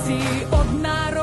всі одна родина,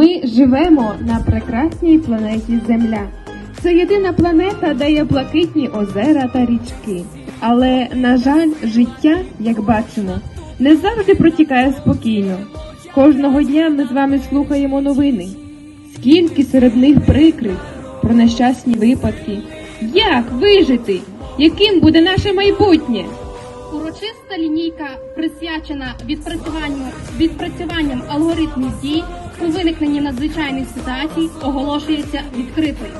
Ми живемо на прекрасній планеті Земля. Це єдина планета, де є блакитні озера та річки. Але, на жаль, життя, як бачимо, не завжди протікає спокійно. Кожного дня ми з вами слухаємо новини. Скільки серед них прикрих про нещасні випадки. Як вижити? Яким буде наше майбутнє? Урочиста лінійка присвячена відпрацюванню відпрацюванням алгоритмів дій у виникненні надзвичайних ситуацій оголошується відкритою.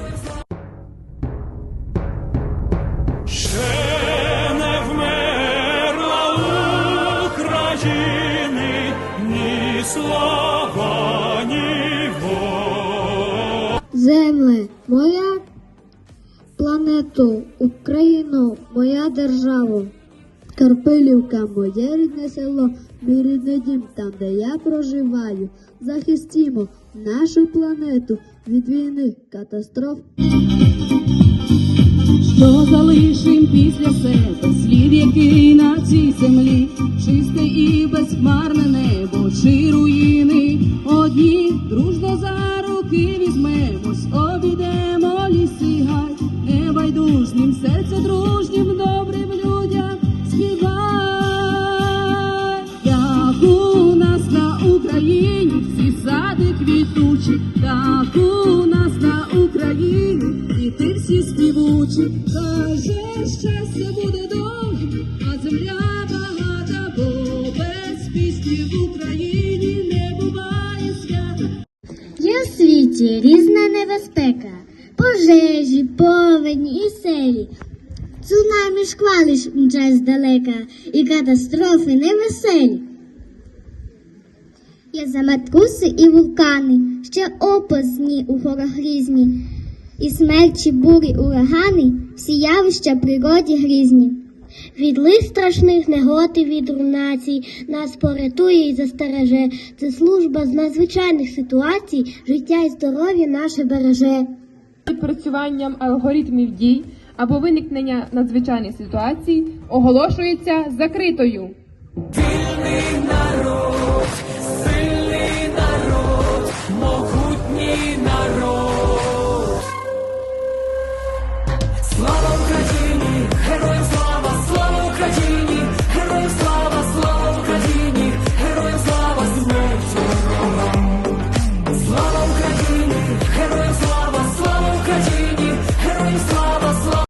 Ще не вмерла України ні слава, ні. Земле, моя планету, Україно, моя держава. Карпилівка, моє рідне село, мій рідний дім, там, де я проживаю. Захистімо нашу планету від війни, катастроф. Що залишим після себе слід, який на цій землі, чисте і безхмарне небо, чи руїни одні, дружно за руки візьмемось, обійдемо ліси гай, небайдужним серце дружнім, квітучі, так у нас на Україні і ти всі співучі, каже, щастя буде довгим, а земля багата, бо без пісні в Україні не буває свята. Є у світі різна небезпека, пожежі, повені і селі. Цунамі шквалиш мчать здалека, і катастрофи невеселі. Є заметкуси і вулкани, ще опасні у горах різні, і смерчі, бурі, урагани, всі явища природі грізні. Від лих страшних негод і від руйнацій нас порятує і застереже. Це служба з надзвичайних ситуацій, життя і здоров'я наше береже. Відпрацюванням алгоритмів дій або виникнення надзвичайних ситуацій оголошується закритою.